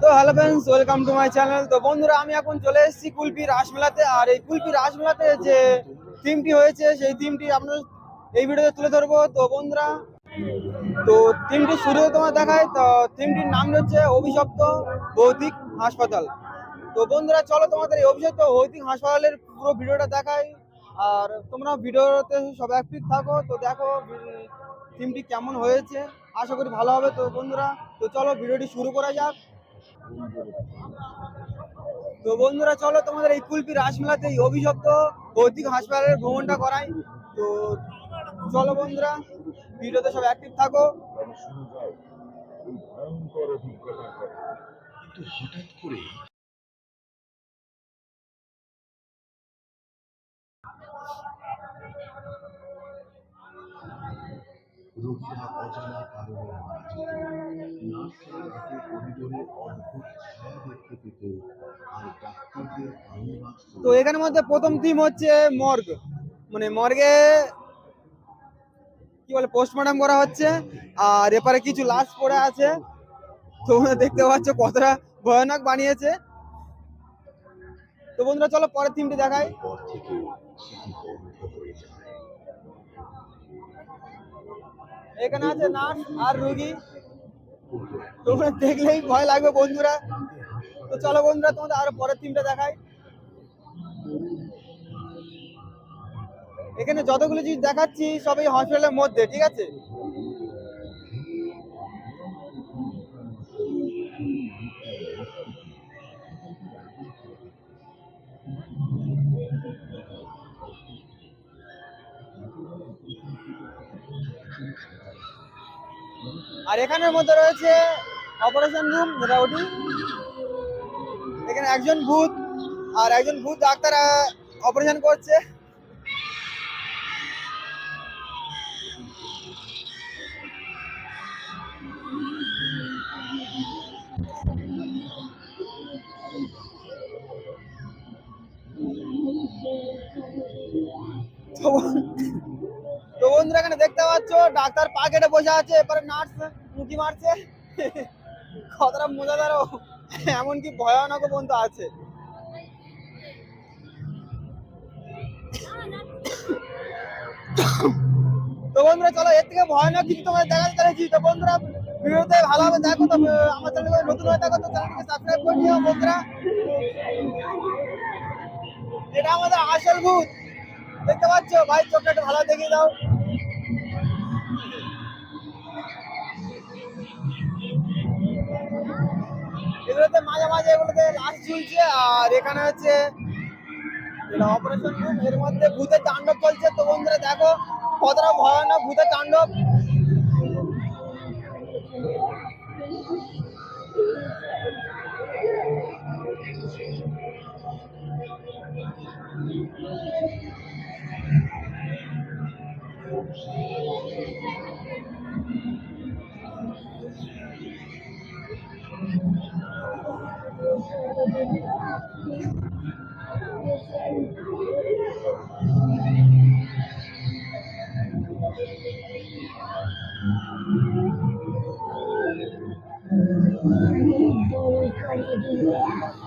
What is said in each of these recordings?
তো hello friends welcome to my channel তো বন্ধুরা, আমি এখন চলে এসেছি কুলপি রাসমেলাতে। আর এই কুলপি রাসমেলাতে যে থিমটি হয়েছে, সেই থিমটি আপনার এই ভিডিওতে তুলে ধরবো। তো বন্ধুরা, তো থিমটি শুরু তোমার দেখায় তো থিমটির নাম হচ্ছে অভিশপ্ত ভৌতিক হাসপাতাল। তো বন্ধুরা, চলো তোমাদের এই অভিশপ্ত ভৌতিক হাসপাতালের পুরো ভিডিওটা দেখাই। আর তোমরা ভিডিওতে সব অ্যাক্টিভ থাকো। তো দেখো থিমটি কেমন হয়েছে। আশা করি ভালো হবে। তো বন্ধুরা, তো চলো ভিডিওটি শুরু করা যাক। তো বন্ধুরা, চলো তোমাদের এই কুলপি রাসমেলাতে এই অভিশপ্ত ভৌতিক হাসপাতালের ভ্রমণটা করাই। তো চলো বন্ধুরা, ভিডিওতে সব অ্যাক্টিভ থাকো। হঠাৎ করে রোগীরা অজানা কারণে মারা যেত নার্সরা রাতে করিডোরে অদ্ভুত ছায়া দেখতে পেত আর ডাক্তারদের তো এখানের মধ্যে প্রথম থিম হচ্ছে মর্গ। মানে মর্গে কি বলে পোস্টমর্টম করা হচ্ছে আর এপারে কিছু লাশ পড়ে আছে। তোমরা দেখতে পাচ্ছ কতটা ভয়ানক বানিয়েছে। তো বন্ধুরা চলো পরের থিমটি দেখাই। পর থেকে সেটি বন্ধ হয়ে যায়। এখানে আছে নার্স আর রুগী। তোমরা দেখলেই ভয় লাগবে বন্ধুরা। তো চলো বন্ধুরা, তোমাদের আরও পরের থিমটা দেখাই। এখানে যতগুলো জিনিস দেখাচ্ছি, সবই হসপিটালের মধ্যে, ঠিক আছে? আর এখানের মধ্যে রয়েছে অপারেশন রুম যেটা ওটি এখানে একজন ভূত, আর একজন ভূত ডাক্তার অপারেশন করছে তো বন্ধু- তো বন্ধুরা পাচ্ছ ডাক্তার পা কেটে বসে আছে এবারে নার্স মুখি মারছে। কতটা মজাদার ও। এমনকি ভয়ানক বন্ধু আছে। তো বন্ধুরা, চলো, এর থেকে ভয়ানক কিছু তোমাদের দেখাতে চলেছি তো বন্ধুরা, ভিডিওতে ভালোভাবে দেখো তো আমার চ্যানেলে নতুন হয়ে থাকো তো চ্যানেলটিকে সাবস্ক্রাইব করে নিও, বন্ধুরা। এটা আমাদের আসল ভূত, দেখতে পাচ্ছ? ভাই, চোখটা একটু ভালো দেখিয়ে দাও। এগুলোতে মাঝে মাঝে এগুলোতে লাশ ঝুলছে, আর এখানে হচ্ছে এটা অপারেশন রুম এর মধ্যে ভূতের তাণ্ডব চলছে। তো বন্ধুরা দেখো, কতটা ভয়ানক ভূতের তাণ্ডব।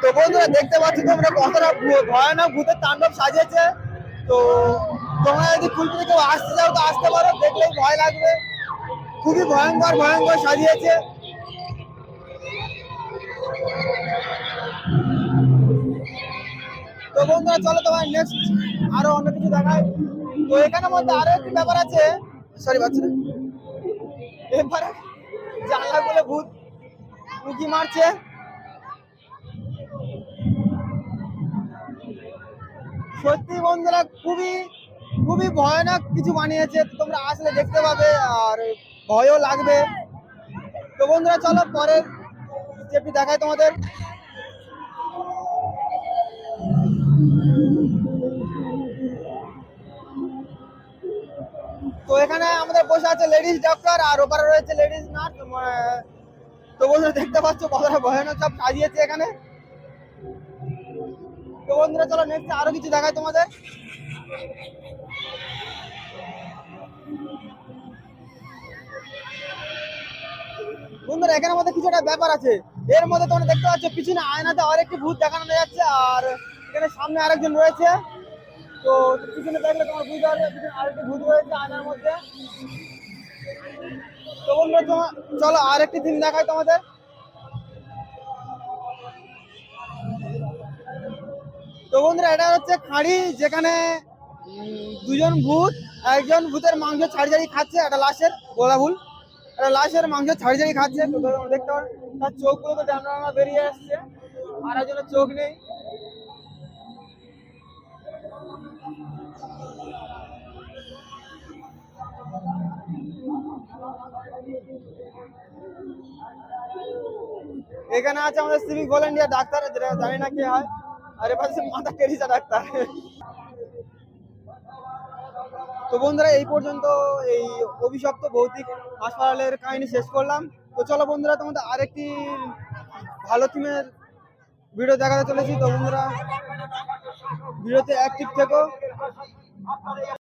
তো বন্ধুরা, দেখতে পাচ্ছ তোমরা কতটা ভয়ানক ভূতের তাণ্ডব সাজিয়েছে। তো তোমরা যদি ফুলপুরে কেউ আসতে চাও, তো আসতে পারো, দেখলেই ভয় লাগবে। খুবই ভয়ঙ্কর ভয়ঙ্কর সাজিয়েছে। তো বন্ধুরা, চলো তোমার নেক্সট আরও অন্য কিছু দেখায় তো এখানে মধ্যে আরও একটি ব্যাপার আছে। সরি বাচ্চা এবারে জানলা বলে ভূত। উকি মারছে। সত্যি বন্ধুরা, খুবই খুবই ভয়ানক কিছু বানিয়েছে। তোমরা আসলে দেখতে পাবে, আর ভয়ও লাগবে। তো বন্ধুরা, চলো পরের স্টেপটি দেখায় তোমাদের। তো এখানে আমাদের বসে আছে লেডিস ডক্টর, আর ওপারে রয়েছে লেডিস নার্স। তো বন্ধুরা দেখতে পাচ্ছ কতটা ভয়ানক সব সাজিয়েছে এখানে। তো বন্ধুরা, চলো নেক্সট আরও কিছু দেখায় তোমাদের। বন্ধুরা এখানে মধ্যে কিছু একটা ব্যাপার আছে। এর মধ্যে তোমরা দেখতে পাচ্ছ, পিছনে আয়নাতে আরেকটি ভূত দেখানো যাচ্ছে, আর এখানে সামনে আরেকজন রয়েছে। তো পিছনে দেখলে তোমার বুঝতে পারবে, পিছনে আরেকটি ভূত রয়েছে আয়নার মধ্যে। তোমার চলো আরেকটি দিন দেখাই তোমাদের। তো বন্ধুরা, এটা হচ্ছে খাঁড়ি, যেখানে দুজন ভূত, একজন ভূতের মাংস ছাড়ি ছাড়ি খাচ্ছে, একটা লাশের গোলা ভুল। একটা লাশের মাংস ছাড়ি ছাড়ি খাচ্ছে দেখতে পারো তার চোখগুলো তো ডানা বেরিয়ে আসছে, আর একজনের চোখ নেই। এখানে আছে আমাদের সিভিক ভলেন্টিয়ার ডাক্তার, যেটা জানি না কে হয়। আর পাশে মাথা টেরিসা ডাক্তার। তো বন্ধুরা, এই পর্যন্ত এই অভিশপ্ত ভৌতিক হাসপাতালের কাহিনী শেষ করলাম। তো চলো বন্ধুরা, তোমাদের আরেকটি ভালো থিমের ভিডিও দেখাতে চলেছি। তো বন্ধুরা, ভিডিওতে অ্যাক্টিভ থেকো।